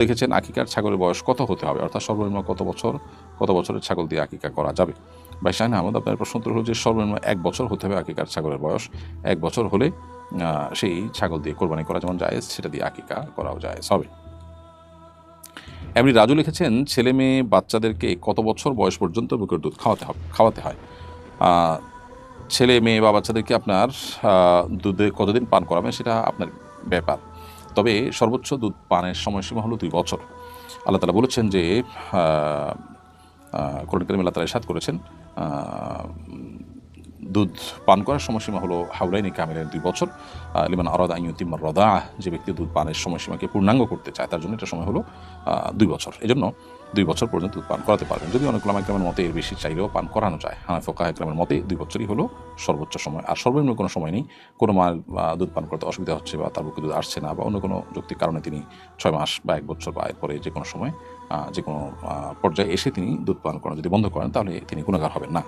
দেখেছেন আকিকার ছাগলের বয়স কত হতে হবে? অর্থাৎ সর্বনিম্ন কত বছর, কত বছরের ছাগল দিয়ে আকিকা করা যাবে? ভাই শাহিন আহমদ আপনার প্রশ্ন হলো যে সর্বনিম্ন এক বছর হতে হবে আকিকার ছাগলের বয়স। এক বছর হলে সেই ছাগল দিয়ে কোরবানি করা যেমন জায়েজ, সেটা দিয়ে আকিকা করাও জায়েজ হবে। এমনি রাজু লিখেছেন, ছেলে মেয়ে বাচ্চাদেরকে কত বছর বয়স পর্যন্ত বুকের দুধ খাওয়াতে হবে, খাওয়াতে হয়? ছেলে মেয়ে বা বাচ্চাদেরকে আপনার দুধে কতদিন পান করাবেন সেটা আপনার ব্যাপার। তবে সর্বোচ্চ দুধ পানের সময়সীমা হলো দুই বছর। আল্লাহ তালা বলেছেন যে কোরআন করিম আল্লাহ তালা ইসাদ করেছেন দুধ পান করার সময়সীমা হলো হাউলাইনি কামিলের দুই বছর। লিমান আরাদা আইয়ুতিম্মার রদা যে ব্যক্তি দুধ পানের সময়সীমাকে পূর্ণাঙ্গ করতে চায় তার জন্য এটা সময় হলো দুই বছর। এজন্য দুই বছর পর্যন্ত দুধ পান করাতে পারবেন। যদি অনেক লামাইক্রামের মতে এর বেশি চাইলেও পান করানো যায়। ফোকাহ একরামের মতে দুই বছরই হলো সর্বোচ্চ সময়। আর সর্বনিম্ন কোনো সময় নেই। কোনো মা আহ, দুধ পান করতে অসুবিধা হচ্ছে বা তার বুকে দুধ আসছে না বা অন্য কোনো যৌক্তিক কারণে তিনি ছয় মাস বা এক বছর বা এরপরে যে কোনো সময় যে কোনো পর্যায়ে এসে তিনি দুধ পান করেন যদি বন্ধ করেন তাহলে তিনি গুণাগার হবেন না।